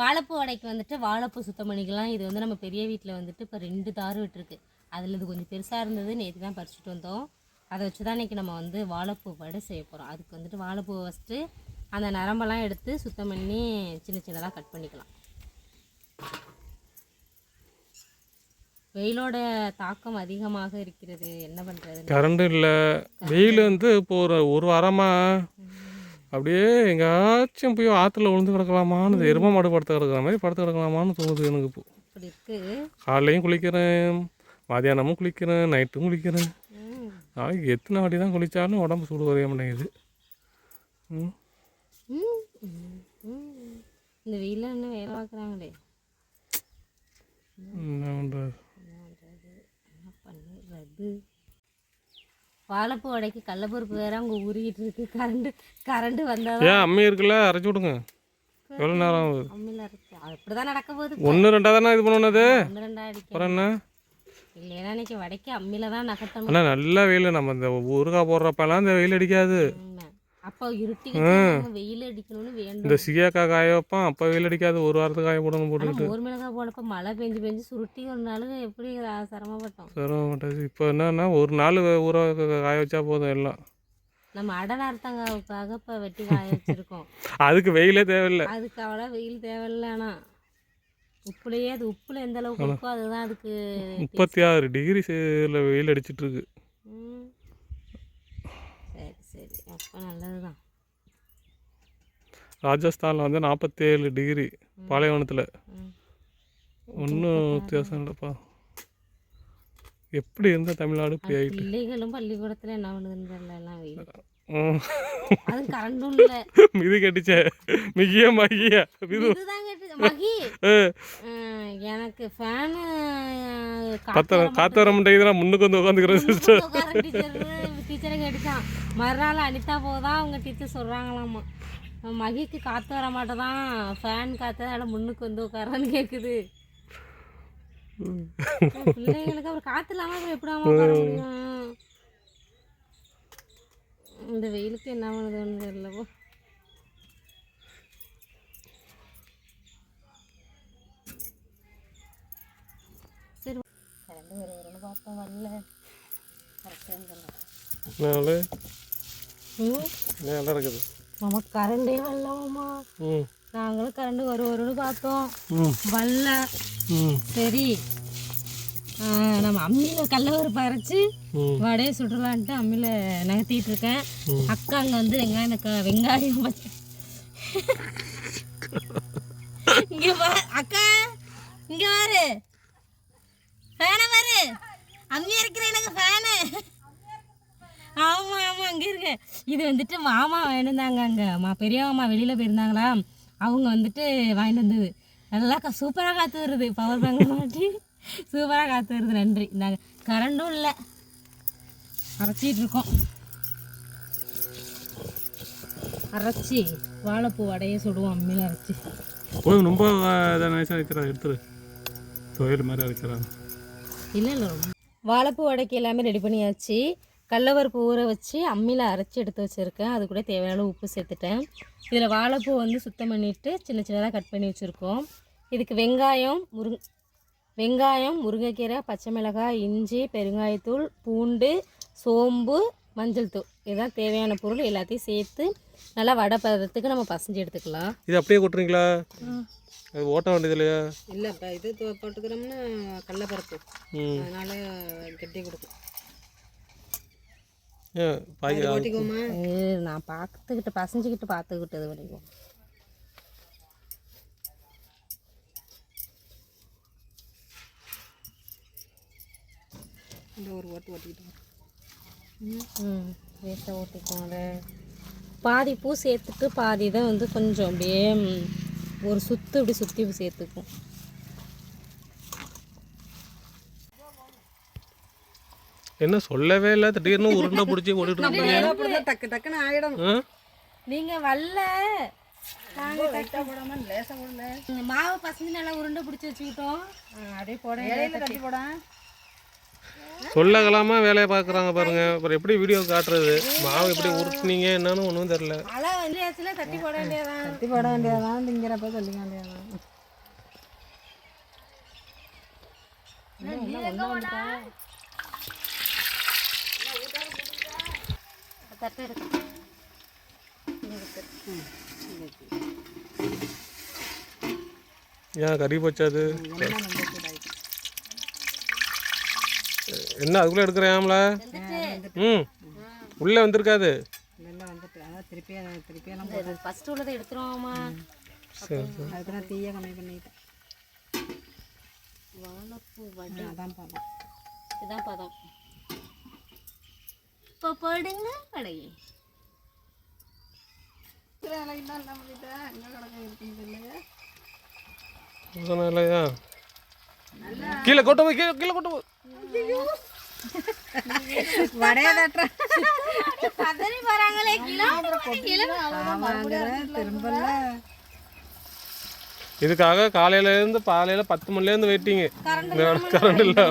வாழைப்பூ வடைக்கு வந்துட்டு வாழைப்பூ சுத்தம் பண்ணிக்கலாம். இது வந்து நம்ம பெரிய வீட்டில் வந்துட்டு இப்போ ரெண்டு தாறு விட்டுருக்கு. அதில் இது கொஞ்சம் பெருசாக இருந்தது. நேற்று தான் பறிச்சுட்டு வந்தோம். அதை வச்சு தான் இன்றைக்கி நம்ம வந்து வாழைப்பூ வடை செய்ய போகிறோம் அதுக்கு வந்துட்டு வாழைப்பூவை ஃபஸ்ட்டு அந்த நரம்பெல்லாம் எடுத்து சுத்தம் பண்ணி சின்ன சின்னதாக கட் பண்ணிக்கலாம். வெயிலோட தாக்கம் அதிகமாக இருக்கிறது. என்ன பண்ணுறது கரண்ட் இல்லை. வெயில் வந்து இப்போ ஒரு ஒரு வாரமாக அப்படியே எங்கேயாச்சும் போய் ஆற்றுல விழுந்து கிடக்கலாமான்னு இந்த எரும மாடு படுத்து கிடக்குற மாதிரி படுத்து கிடக்கலாமான்னு தோணுது எனக்கு இப்போ. காலையும் குளிக்கிறேன் மதியானமும் குளிக்கிறேன் நைட்டும் குளிக்கிறேன். நாளைக்கு எத்தனை வாட்டி தான் குளித்தாலும் உடம்பு சூடு குறைய மாட்டேங்குது. இந்த வெயிலில் என்ன வேலை பார்க்குறாங்களே. என்ன பண்ணுறது வாழைப்பூ வடைக்கு கடலப்பருப்பு வேற அங்கே உருகிட்டு இருக்கு. கரண்டு கரண்டு வந்தால் ஏன் அம்மி இருக்குல்ல அரைச்சி விடுங்க. எவ்வளோ நேரம் ஆகுது? அம்மியில் இருக்கு அப்படி தான் நடக்க போகுது ஒன்று ரெண்டாக தானே இது பண்ணது ஒன்று ரெண்டா அடிக்க அப்புறம் என்ன? இல்லைன்னா இன்னைக்கு வடைக்கு அம்மியில் தான் நகட்டணும் ஆனால் நல்ல வெயில். நம்ம இந்த ஊறுகாய் போடுறப்பெல்லாம் இந்த வெயில் அடிக்காது. அப்போ இருட்டி வெயில் அடிக்கணும்னு வேண்டும். இந்த காய வைப்பான் அப்போ வெயில் அடிக்காது ஒரு வாரத்துக்கு காய போடணும் போட்டுக்கிட்டு. மோர் மிளகாய் போடப்ப மழை பெஞ்சு பெஞ்சு சுருட்டி ஒரு நாள் எப்படி சிரமப்பட்டோம்? சிரமம் மாட்டேது இப்போ என்னன்னா ஒரு நாள் ஊற காய வச்சா போதும் எல்லாம். நம்ம அடை நார்த்தங்காவுக்காக இப்போ வெட்டி காய வச்சிருக்கோம். அதுக்கு வெயிலே தேவையில்லை. அதுக்கு அவ்வளோ வெயில் தேவையில்ல ஆனால் உப்புலையே அது உப்புல எந்த அளவுக்கு இருக்கோ அதுதான் அதுக்கு முப்பத்தி ஆறு டிகிரி வெயில் அடிச்சிட்டு இருக்கு ம். சரி சரி அப்போ நல்லது தான் ராஜஸ்தானில் வந்து நாற்பத்தேழு டிகிரி பாலைவனத்தில். ஒன்றும் வித்தியாசம் இல்லைப்பா. எப்படி இருந்தால் தமிழ்நாடு இப்படி ஆகிட்டு பிள்ளைகளும் பள்ளிக்கூடத்தில் என்ன பண்ணுதுன்னு தெரியல எல்லாம் வெயில் ம். அது கரண்டும் இல்லை. மிதி கட்டிச்சே மிகிய மகிய மிது எனக்கு ஃபேனு காத்த காத்து வர மாட்டேங்குதுன்னா முன்னுக்கு வந்து உட்காந்துக்கிறேன் சிஸ்டர் டீச்சர் கேட்டுச்சான் மறுநாள் அனிதா போதான் அவங்க டீச்சர் சொல்கிறாங்களாம்மா மகிக்கு காற்று வர மாட்டேதான். ஃபேன் காற்று அதனால் முன்னுக்கு வந்து உட்காரான்னு கேட்குது பிள்ளைங்களுக்கு அப்புறம் காற்று இல்லாமல் அப்புறம் எப்படி உட்கார முடியும்? இந்த வெயிலுக்கு என்ன பண்ணுதுன்னு தெரியலவோ சரி வர பார்த்தோம் வரல நல்லா இருக்குது மாமா கரண்டே வரலமாம்மா ம் நாங்களும் கரண்ட் வரும் வரும்னு பார்த்தோம் வரல சரி நம்ம அம்மியில் அரைச்சி ம் வடையை சுடலான்ட்டு அம்மியில் நகர்த்திட்டு இருக்கேன் அக்கா அங்கே வந்து வெங்காயம் வெங்காயம் இங்க அக்கா இங்க பாரு ஃபேனை பாரு. அம்மியாக இருக்கிற எனக்கு ஃபேனு ஆமாம் ஆமாம் அங்கே இருக்கு. இது வந்துட்டு மாமா வேணுந்தாங்க அங்கே. மா பெரிய மாமா வெளியில் போயிருந்தாங்களா? அவங்க வந்துட்டு வாங்கிட்டு வந்தது. நல்லா கா சூப்பராக காற்று வருது. பவர் பேங்க் மாட்டி. சூப்பராக காற்று வருது. நன்றி. நாங்கள் கரண்டும் இல்லை. அரைச்சிட்டு இருக்கோம். அரைச்சி வாழைப்பூ வடையை சுடுவோம். அம்மியில் அரைச்சி. ரொம்ப எடுத்துரு. துவையல் மாதிரி அரைக்கிறாங்க இல்லை இல்லை. வாழைப்பூ வடைக்கு எல்லாமே ரெடி பண்ணியாச்சு. கடலப்பருப்பு ஊற வச்சு அம்மியில் அரைச்சி எடுத்து வச்சுருக்கேன். அது கூட தேவையான உப்பு சேர்த்துட்டேன். இதில் வாழைப்பூ வந்து சுத்தம் பண்ணிவிட்டு சின்ன சின்னதாக கட் பண்ணி வச்சுருக்கோம். இதுக்கு வெங்காயம் முருங் வெங்காயம் முருங்கைக்கீரை பச்சை மிளகாய் இஞ்சி பெருங்காயத்தூள் பூண்டு சோம்பு மஞ்சள் தூள். இதுதான் தேவையான பொருள். எல்லாத்தையும் சேர்த்து நல்லா வடை பதத்துக்கு நம்ம பசஞ்சு எடுத்துக்கலாம். இது அப்படியே கொட்டுறீங்களா? அது ஓட்ட வேண்டியது இல்லையா இல்லை இப்போ இது போட்டுக்கிறோம்னா கடலப்பருப்பு. அதனால் கட்டி கொடுக்கும். நான் பார்த்துக்கிட்டு பசஞ்சுக்கிட்டு பார்த்துக்கிட்டது வரைக்கும் இந்த ஒரு ஓட்டு ஓட்டிக்கிட்டு ம் வேஸ்ட்டாக ஓட்டிக்கோங்க பாதி பூ சேர்த்துட்டு பாதி இதை வந்து கொஞ்சம் அப்படியே ஒரு சுத்து இப்படி சுற்றி சேர்த்துக்கும். என்ன சொல்லவே இல்லை திடீர்னு உருண்டை பிடிச்சி ஓடிட்டு இருக்கீங்க. டக்கு டக்குன்னு ஆயிடும் ஆ? நீங்கள் வரல மாவு பசங்க நல்லா உருண்டை பிடிச்சி வச்சுக்கிட்டோம். அப்படியே போட. போட. சொல்லகலாமா வேலையை பார்க்குறாங்க பாருங்க. அப்புறம் எப்படி வீடியோ காட்டுறது? மாவு எப்படி உருட்டுனீங்க என்னன்னு ஒன்றும் தெரில தட்டி போட வேண்டியதான் கட்டி போட வேண்டியதான் திங்கிறப்ப சொல்லிக்க வேண்டியதான் தட்டு ஏன் கறி போச்சாது எல்லாம் ரொம்ப சூடாயிடுச்சு என்ன அதுக்குள்ளே எடுக்கிறேன்ல? ம். உள்ளே வந்திருக்காது. இதெல்லாம் வந்துட்டு அதான் திருப்பி அதை திருப்பி எல்லாம் போட்டு ஃபர்ஸ்ட் உள்ளதை எடுத்துருவோமா? சரி சரி. அதுக்கு தான் தீயை கம்மி பண்ணிட்டேன். வாழைப்பூ வடை. அதான் பாப்போம் இதான் பதம். இப்போ போடுங்க இல்லையா கீழே கொட்ட போய் கீழே கீழே கொட்ட இதுக்காக காலையிலேருந்து பாலையில் பத்து மணிலேருந்து வெயிட்டிங்க கரண்ட் இல்லை.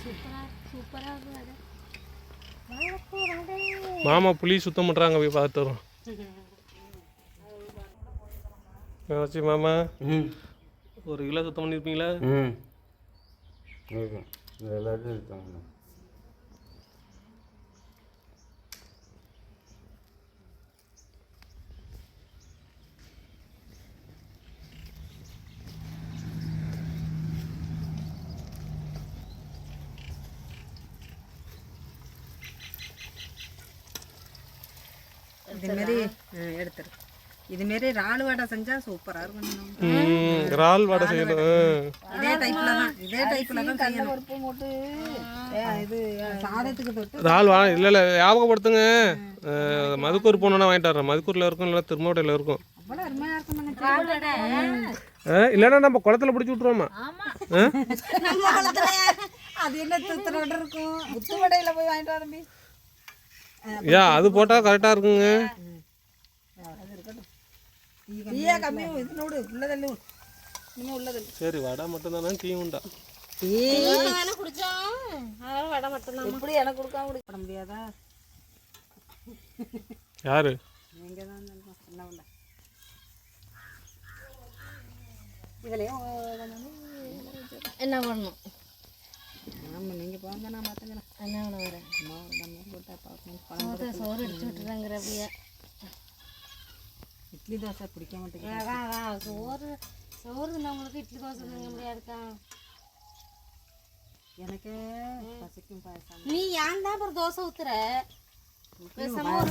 சூப்பரா சூப்பரா மாமா புளி சுத்தம் பண்ணுறாங்க போய் பார்த்துட்டு வரோம். என்னாச்சு மாமா? ஒரு கிலோ சுத்தம் பண்ணியிருப்பீங்களா ம். இருக்கும் இது இதுமாரி எடுத்துரு. இதுமாரி இறால் வடை செஞ்சா சூப்பரா இருக்கும் இறால் வடை செய்யணும். இதே டைப்ல தான் இதே டைப்ல தான் செய்யணும். உப்பு போட்டு. இது சாதத்துக்கு தொட்டு இறால் வா இல்லை இல்லை ஞாபகப்படுத்துங்க. மதுக்கூர் போனோன்னா வாங்கிட்டு வரேன் மதுக்கூரில் இருக்கும் இல்லை திருமோட்டையில் இருக்கும். இல்லைன்னா நம்ம குளத்துல பிடிச்சி குளத்துல அது என்ன திருத்தரோட இருக்கும்? முத்து வடையில போய் வாங்கிட்டு வர தம்பி. ஏன் அது போட்டால் கரெக்டாக இருக்குங்க. சரி வடை மட்டும் தானே டீ. உண்டா யாரு? என்ன உள்ள இதுலயும் என்ன பண்ணணும் ஆமா நீங்க போங்க நான் என்ன பண்ண வரேன் அம்மா ஒரு பண்ணி போட்டா பணம் சோறு அடிச்சு விட்டுறாங்கிற அப்படியே. இட்லி தோசை பிடிக்க மாட்டேங்குது. சோறு சோறு தின்னவங்களுக்கு இட்லி தோசை திங்க முடியாதுக்கா. எனக்கு பசிக்கும் பாயசம். நீ ஏன் தான் அப்புறம் தோசை ஊத்துற?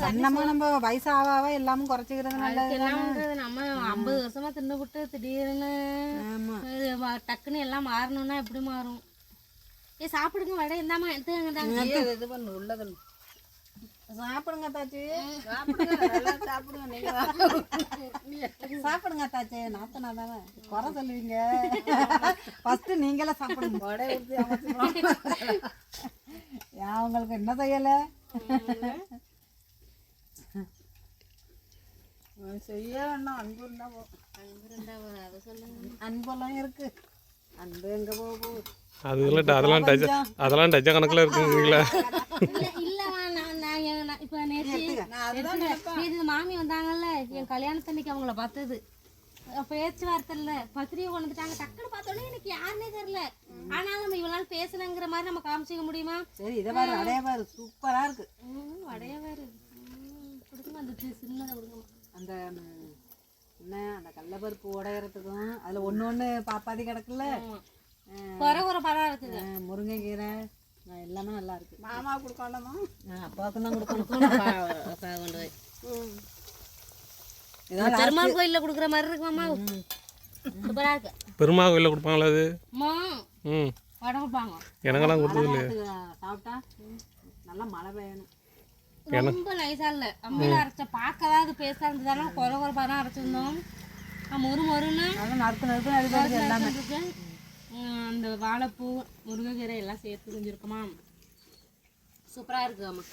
சன்னமா நம்ம வயசு ஆவ ஆவ எல்லாமும் குறைச்சிக்கிறது நல்லது நம்ம ஐம்பது வருஷமா தின்னு விட்டு திடீர்னு டக்குன்னு எல்லாம் மாறணும்னா எப்படி மாறும்? ஏ சாப்பிடுங்க வடை எடுத்துங்க இது இது பண்ணு உள்ளது சாப்பிடுங்க தாச்சி. சாப்பிடுங்க நீங்க சாப்பிடுங்க தாச்சி. நாத்தனா தானே. குறை சொல்லுவீங்க. ஃபர்ஸ்ட் நீங்களே சாப்பிடுங்க. வடை ஏன் உங்களுக்கு என்ன செய்யல? செய்ய வேண்டாம் அன்பு இருந்தா போதும் அதை சொல்லுங்க. அன்பெல்லாம் இருக்கு. அன்பு எங்க போக போகுது அதெல்லாம் ட- அதெல்லாம் டஜ அதெல்லாம் டஜ கணக்கில் இருக்குங்களா இப்ப நேற்று மாமி வந்தாங்கல்ல என் கல்யாணத்தன்னைக்கு அவங்கள பார்த்தது. பேச்சுவார்த்தை இல்ல பத்திரிகை கொண்டு வந்துட்டாங்க. டக்குன்னு பார்த்தோன்னே எனக்கு யாருன்னே தெரியல. ஆனாலும் நம்ம இவ்வளவு பேசணுங்கிற மாதிரி நம்ம காமிச்சிக்க முடியுமா? சரி இதை பாரு அடைய பாரு சூப்பரா இருக்கு. ம், வடைய வேறு ம், கொடுங்க அந்த சின்னதை கொடுங்க. அந்த என்ன அந்த கடலப்பருப்பு உடையறதுக்கும் அதுல ஒண்ணு ஒண்ணு பாப்பாதி கிடக்குல்ல? குறை குறை படம் இருக்குது முருங்கைக்கீரை. எல்லாமே நல்லா இருக்கு மாமா கொடுக்கலாமா அப்பாவுக்கு தான் கொடுக்கணும். கொண்டு போய். இதெல்லாம் பெருமாள் கோயில்ல கொடுக்குற மாதிரி இருக்கு மாமா. இருக்கு. கோயிலில் கொடுப்பாங்களா அது? அம்மா ம். கொடுப்பாங்க. எனக்கெல்லாம் கொடுத்தது இல்லையா. சாப்பிட்டு- நல்லா மழை பெய்யணும். ரொம்ப நைஸா இல்ல. அம்மையில அரைச்ச பார்க்கதான் அது பேசா இருந்ததால குறை குறை படம் அரைச்சிருந்தோம். மொறு நல்லா நறுக்கு நறுக்கு நறுக்கு எல்லாமே அந்த வாழைப்பூ முருங்கைக்கீரை எல்லாம் சேர்த்து செஞ்சுருக்கோமா. சூப்பரா இருக்கு அம்மா.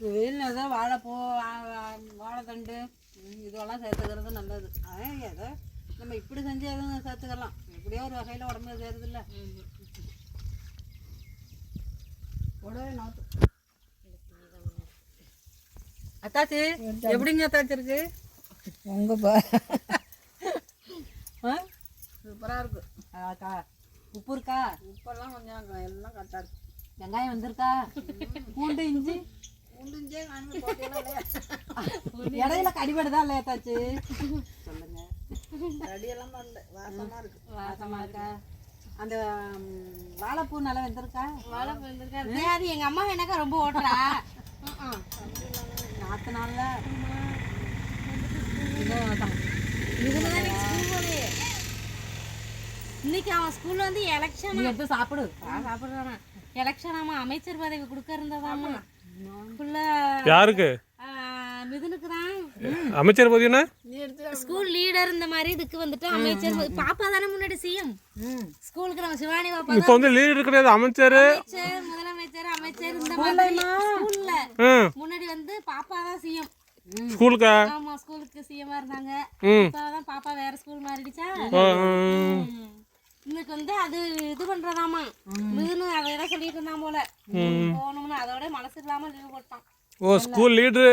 வெயில் ஏதோ வாழைப்பூ வாழைத்தண்டு இதெல்லாம் சேர்த்துக்கிறது நல்லது. அதான் ஏதோ நம்ம இப்படி செஞ்சு எதுவும் சேர்த்துக்கலாம்? எப்படியோ ஒரு வகையில் உடம்புல சேருதுல்ல. உடனே நாத்து. அத்தாச்சி எப்படிங்க அத்தாச்சி இருக்கு? உங்க பா சூப்பராக இருக்கு. அக்கா உப்பு இருக்கா? உப்பெல்லாம் கொஞ்சம் எல்லாம் கரெக்டாக இருக்கு. வெங்காயம் வந்திருக்கா? பூண்டு இஞ்சி? பூண்டு இஞ்சியே இடையில கடிபடுதா இல்லையா தாச்சு? சொல்லுங்க. கடியெல்லாம் பண்ணல. வாசமா இருக்கு. வாசமா இருக்கா? அந்த வாழைப்பூ நல்லா வெந்திருக்கா? வாழைப்பூ வந்திருக்காரு அது எங்க அம்மா எனக்கா ரொம்ப ஓட்டுறா. நாற்று நாளில். ஸ்கூல் போதே இன்னைக்கு அவன் ஸ்கூல்ல வந்து எலெக்ஷன் எடுத்து சாப்பிடு. சாப்பிடுறானா. எலெக்ஷன் ஆமா அமைச்சர் பதவி கொடுக்க இருந்ததாமா யாருக்கு? மிதுனுக்கு தான். அமைச்சர் பார்த்தீங்கன்னா ஸ்கூல் லீடர் இந்த மாதிரி இதுக்கு வந்துட்டு அமைச்சர் பாப்பா தானே முன்னாடி சிஎம் ஸ்கூலுக்கு நம்ம சிவானி பாப்பா இப்போ வந்து லீடர் கிடையாது அமைச்சர். அமைச்சர் முதலமைச்சர் அமைச்சர் இந்த மாதிரி ஸ்கூல்ல முன்னாடி வந்து பாப்பா தான் சிஎம் ஸ்கூலுக்கா? ஆமா ஸ்கூலுக்கு சிஎம்மா இருந்தாங்க. ம். இப்பதான் பாப்பா வேற ஸ்கூல் மாறிடுச்சா. இன்னைக்கு வந்து அது இது பண்றதாமா மிதுனு அதை தான் சொல்லிட்டு இருந்தான் போல. போகணும்னு அதோட மனசு இல்லாம லீவ் போட்டான் ஓ ஸ்கூல் லீட்ரு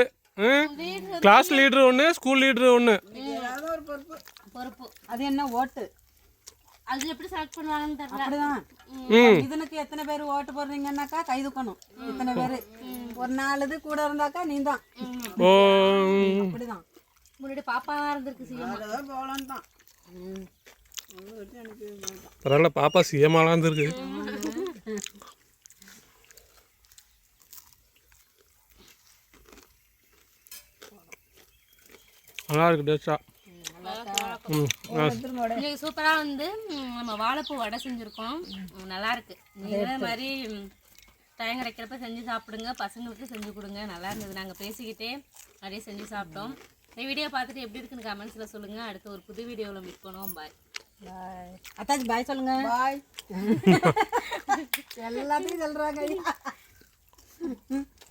கிளாஸ் லீடர் ஒன்று ஸ்கூல் லீடர் ஒன்று பொறுப்பு. அது என்ன ஓட்டு? அது எப்படி செலக்ட் பண்ணுவாங்கன்னு தெரியல. அப்படிதான். இதனுக்கு எத்தனை பேர் ஓட்டு போடுறீங்கன்னாக்கா கை தூக்கணும். இத்தனை பேர். ஒரு நாலு இது கூட இருந்தாக்கா நீ தான் அப்படிதான். முன்னாடி பாப்பா தான் இருந்திருக்கு அதான் போகலான்னு தான் பரவாயில்ல பாப்பா சிஎம்மாலாம் இருந்திருக்கு. நல்லா இருக்கு டேஸ்டா இன்னைக்கு சூப்பராக வந்து நம்ம வாழைப்பூ வடை செஞ்சுருக்கோம். நல்லா இருக்கு. இதே மாதிரி டைம் கிடைக்கிறப்ப செஞ்சு சாப்பிடுங்க. பசங்களுக்கு செஞ்சு கொடுங்க. நல்லா இருந்தது. நாங்கள் பேசிக்கிட்டே நிறைய செஞ்சு சாப்பிட்டோம். இந்த வீடியோ பார்த்துட்டு எப்படி இருக்குன்னு கமெண்ட்ஸில் சொல்லுங்கள் அடுத்து ஒரு புது வீடியோவில் மீட் பண்ணுவோம். பாய் அத்தாச்சி பாய் சொல்லுங்க. பாய் எல்லாத்தையும் சொல்றாங்க.